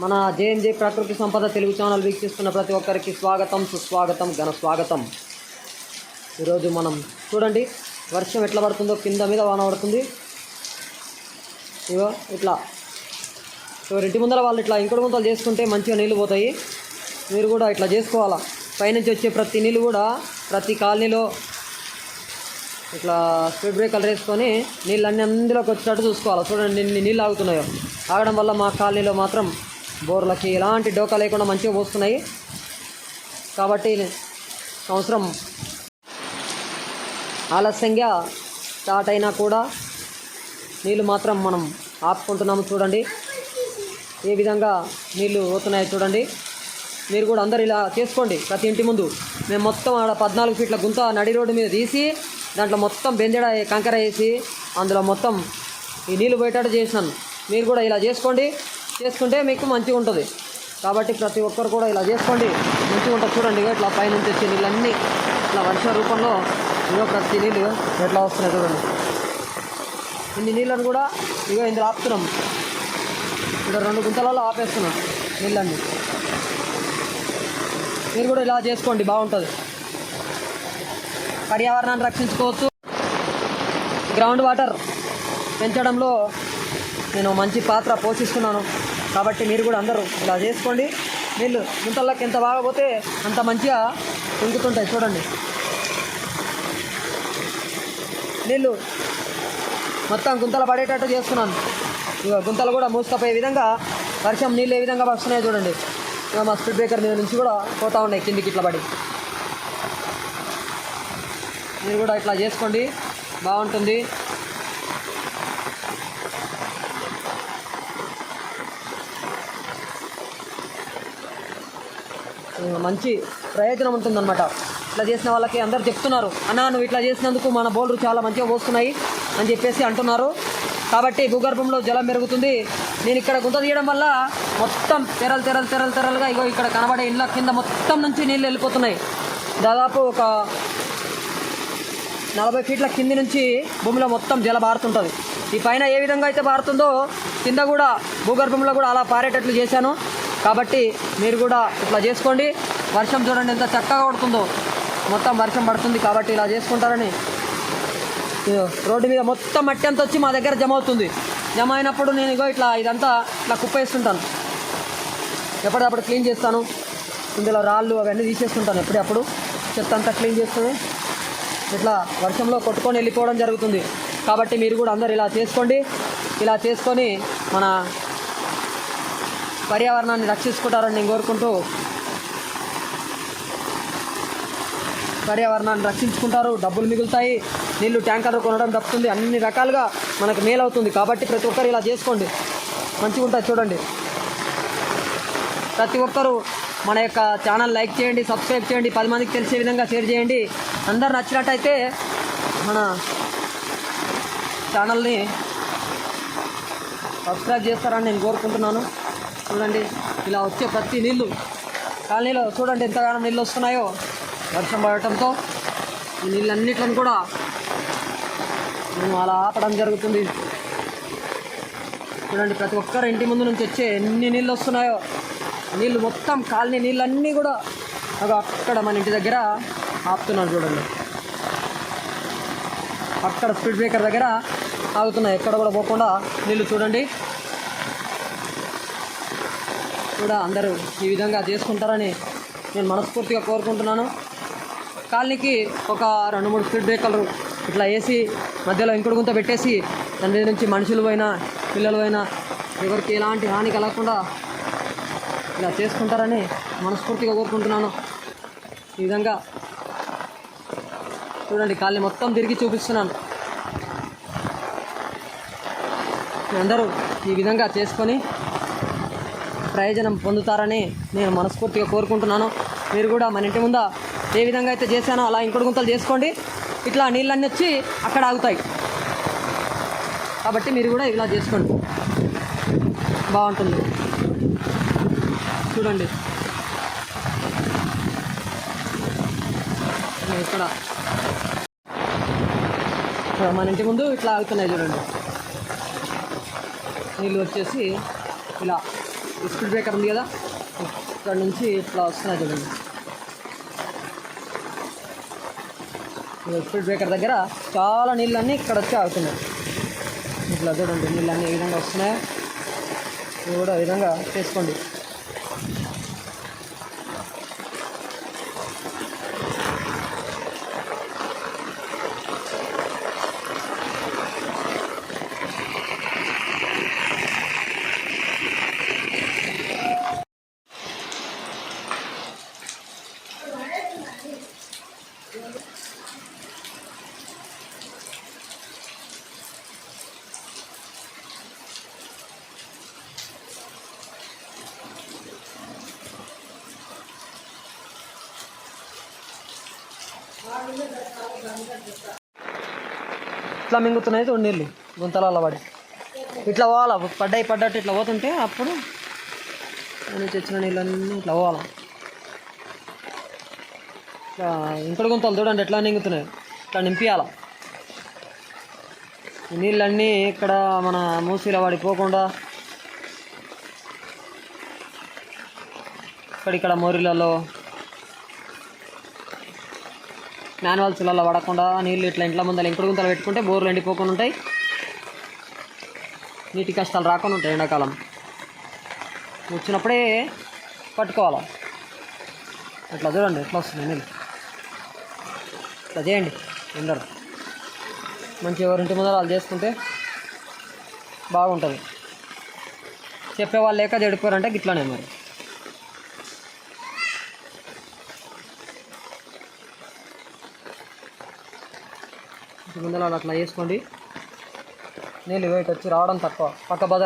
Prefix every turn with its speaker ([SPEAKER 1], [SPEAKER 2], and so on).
[SPEAKER 1] మన జేఎన్జే ప్రకృతి సంపద తెలుగు ఛానల్ వీక్షిస్తున్న ప్రతి ఒక్కరికి స్వాగతం సుస్వాగతం ఘన స్వాగతం. ఈరోజు మనం చూడండి వర్షం ఎట్లా పడుతుందో కింద మీద వాన పడుతుంది. ఇగో ఇట్లా. ఎవరింటి ముందర వాళ్ళు ఇట్లా ఇంకుడు గుంతలు చేసుకుంటే మంచిగా నీళ్ళు పోతాయి. మీరు కూడా ఇట్లా చేసుకోవాలా? పైనుంచి వచ్చే ప్రతి నీళ్ళు కూడా ప్రతి కాలనీలో ఇట్లా స్పీడ్ బ్రేకర్లు వేసుకొని నీళ్ళు అన్ని అందులోకి వచ్చేటట్టు చూసుకోవాలి? చూడండి నీళ్ళు ఆగుతున్నాయో. ఆగడం వల్ల మా కాలనీలో మాత్రం బోర్లకి ఎలాంటి డోకా లేకుండా మంచిగా పోస్తున్నాయి. కాబట్టి సంవత్సరం ఆలస్యంగా స్టార్ట్ అయినా కూడా నీళ్ళు మాత్రం మనం ఆపుకుంటున్నాము చూడండి. ఏ విధంగా నీళ్ళు పోతున్నాయో చూడండి. మీరు కూడా అందరు ఇలా చేసుకోండి. ప్రతి ఇంటి ముందు మేము మొత్తం ఆడ పద్నాలుగు ఫీట్ల గుంత నడి రోడ్డు మీద తీసి దాంట్లో మొత్తం బెంజడ కంకర వేసి అందులో మొత్తం ఈ నీళ్ళు పోయేటట్టు చేసినాను. మీరు కూడా ఇలా చేసుకోండి. చేసుకుంటే మీకు మంచిగా ఉంటుంది. కాబట్టి ప్రతి ఒక్కరు కూడా ఇలా చేసుకోండి. మంచిగా ఉంటుంది చూడండి. ఇట్లా పైనుంచి వచ్చే నీళ్ళన్నీ ఇట్లా వర్ష రూపంలో ఇదో ప్రతి నీళ్ళు ఎట్లా వస్తున్నాయి చూడండి. ఇన్ని నీళ్ళని కూడా ఇగో ఇందులో ఆపుతున్నాం. ఇక్కడ రెండు గుంతలలో ఆపేస్తున్నాం నీళ్ళన్నీ. మీరు కూడా ఇలా చేసుకోండి. బాగుంటుంది. పర్యావరణాన్ని రక్షించుకోవచ్చు. గ్రౌండ్ వాటర్ పెంచడంలో నేను మంచి పాత్ర పోషిస్తున్నాను. కాబట్టి మీరు కూడా అందరూ ఇలా చేసుకోండి. నీళ్ళు గుంతల్లోకి ఎంత బాగా పోతే అంత మంచిగా ఇంకుతుంటాయి చూడండి. నీళ్ళు మొత్తం గుంతలు పడేటట్టు చేస్తున్నాను. ఇక గుంతలు కూడా మూసుకపోయే విధంగా వర్షం నీళ్ళు ఏ విధంగా వస్తున్నాయో చూడండి. ఇక మా స్పీడ్ బ్రేకర్ మీద నుంచి కూడా పోతూ ఉన్నాయి కిందికి ఇట్లా పడి. మీరు కూడా ఇట్లా చేసుకోండి. బాగుంటుంది. మంచి ప్రయోజనం ఉంటుందన్నమాట. ఇట్లా చేసిన వాళ్ళకి అందరు చెప్తున్నారు అన్నా నువ్వు ఇట్లా చేసినందుకు మన బోర్లు చాలా మంచిగా పోస్తున్నాయి అని చెప్పేసి అంటున్నారు. కాబట్టి భూగర్భంలో జలం పెరుగుతుంది. నేను ఇక్కడ గుంత తీయడం వల్ల మొత్తం తెరలు తెరలు తెరలు తెరలుగా ఇగో ఇక్కడ కనబడే ఇళ్ళ కింద మొత్తం నుంచి నీళ్ళు వెళ్ళిపోతున్నాయి. దాదాపు ఒక నలభై ఫీట్ల కింది నుంచి భూమిలో మొత్తం జల బారుతుంటుంది. ఈ పైన ఏ విధంగా అయితే బారుతుందో కింద కూడా భూగర్భంలో కూడా అలా పారేటట్లు చేశాను. కాబట్టి మీరు కూడా ఇట్లా చేసుకోండి. వర్షం చూడండి ఎంత చక్కగా పడుతుందో. మొత్తం వర్షం పడుతుంది కాబట్టి ఇలా చేసుకుంటారని. రోడ్డు మీద మొత్తం మట్టి అంతా వచ్చి మా దగ్గర జమ అవుతుంది. జమ అయినప్పుడు నేను ఇగో ఇట్లా ఇదంతా ఇట్లా కుప్ప వేస్తుంటాను ఎప్పటికప్పుడు క్లీన్ చేస్తాను. ఇందులో రాళ్ళు అవన్నీ తీసేస్తుంటాను ఎప్పుడప్పుడు చెత్త అంతా క్లీన్ చేస్తుంది. ఇట్లా వర్షంలో కొట్టుకొని వెళ్ళిపోవడం జరుగుతుంది. కాబట్టి మీరు కూడా అందరు ఇలా చేసుకోండి. ఇలా చేసుకొని మన పర్యావరణాన్ని రక్షించుకుంటారని నేను కోరుకుంటూ పర్యావరణాన్ని రక్షించుకుంటారు. డబ్బులు మిగులుతాయి. నీళ్ళు ట్యాంకర్లు కొనడం తప్పుతుంది. అన్ని రకాలుగా మనకు మేలవుతుంది. కాబట్టి ప్రతి ఒక్కరు ఇలా చేసుకోండి. మంచిగా ఉంటుంది చూడండి. ప్రతి ఒక్కరూ మన యొక్క ఛానల్ లైక్ చేయండి సబ్స్క్రైబ్ చేయండి పది మందికి తెలిసే విధంగా షేర్ చేయండి. అందరు నచ్చినట్టయితే మన ఛానల్ని సబ్స్క్రైబ్ చేస్తారని నేను కోరుకుంటున్నాను. చూడండి ఇలా వచ్చే ప్రతి నీళ్ళు. కాలనీలో చూడండి ఎంతగానో నీళ్ళు వస్తున్నాయో. వర్షం పడటంతో ఈ నీళ్ళన్నిట్లను కూడా మేము అలా ఆపడం జరుగుతుంది. చూడండి ప్రతి ఒక్కరు ఇంటి ముందు నుంచి వచ్చే ఎన్ని నీళ్ళు వస్తున్నాయో. నీళ్ళు మొత్తం కాలనీ నీళ్ళన్నీ కూడా అగో అక్కడ మన ఇంటి దగ్గర ఆపుతున్నారు చూడండి. అక్కడ స్పీడ్ బ్రేకర్ దగ్గర ఆగుతున్నాయి. ఎక్కడ కూడా పోకుండా నీళ్ళు చూడండి. కూడా అందరూ ఈ విధంగా చేసుకుంటారని నేను మనస్ఫూర్తిగా కోరుకుంటున్నాను. కాలనీకి ఒక రెండు మూడు స్పీడ్ బ్రేకర్లు ఇట్లా వేసి మధ్యలో ఇంకుడు గుంత పెట్టేసి దాని మీద నుంచి మనుషులు పోయినా పిల్లలు పోయినా ఎవరికి ఎలాంటి హాని కలగకుండా ఇలా చేసుకుంటారని మనస్ఫూర్తిగా కోరుకుంటున్నాను. ఈ విధంగా చూడండి కాళ్ళని మొత్తం తిరిగి చూపిస్తున్నాను. అందరూ ఈ విధంగా చేసుకొని ప్రయోజనం పొందుతారని నేను మనస్ఫూర్తిగా కోరుకుంటున్నాను. మీరు కూడా మన ఇంటి ముందా ఏ విధంగా అయితే చేశానో అలా ఇంకుడు గుంతలు చేసుకోండి. ఇట్లా నీళ్ళన్నీ వచ్చి అక్కడ ఆగుతాయి. కాబట్టి మీరు కూడా ఇలా చేసుకోండి. బాగుంటుంది. చూడండి. ఇక్కడ. మన ఇంటి ముందు ఇట్లా ఆగుతున్నాయి చూడండి. నీళ్ళు వచ్చేసి ఇలా. స్పీడ్ బ్రేకర్ ఉంది కదా? ఇక్కడ నుంచి ఇట్లా వస్తున్నాయి చూడండి. స్పీడ్ బ్రేకర్ దగ్గర చాలా నీళ్ళన్నీ ఇక్కడ వచ్చి ఆగుతున్నాయి. ఇట్లా చూడండి నీళ్ళన్నీ ఏ విధంగా వస్తున్నాయి? కూడా విధంగా చేసుకోండి. ఇట్లా మింగుతున్నాయి చూడు నీళ్ళు గుంతలలో పడి. ఇట్లా పోవాలా? పడ్డాయి పడ్డట్టు ఇట్లా పోతుంటే అప్పుడు నేను తెచ్చిన నీళ్ళన్నీ ఇట్లా పోవాలా? ఇట్లా ఇంకటి గుంతలు చూడండి ఎట్లా నింగుతున్నాయి ఇట్లా నింపియాలా? నీళ్ళన్నీ ఇక్కడ మన మూసీలో పడిపోకుండా ఇక్కడిక్కడ మోరీలలో మాన్యువల్స్లలో పడకుండా నీళ్ళు ఇట్లా ఇంట్లో ముందర ఇంకుడు గుంతలు పెట్టుకుంటే బోర్లు ఎండిపోకుండా ఉంటాయి. నీటి కష్టాలు రాకుండా ఉంటాయి ఎండాకాలం. వచ్చినప్పుడే పట్టుకోవాలి? అట్లా చూడండి ఎట్లా వస్తుంది నీళ్ళు. ఇట్లా చేయండి అందరు మంచి ఎవరింటి ముందర వాళ్ళు చేసుకుంటే బాగుంటుంది. చెప్పేవాళ్ళు లేక చెడిపోరంటే గిట్లానే మరి. ఇంటి ముందర అట్లా వేసుకోండి నీళ్ళు వెయిట్ వచ్చి రావడం తక్కువ. పక్క బజార్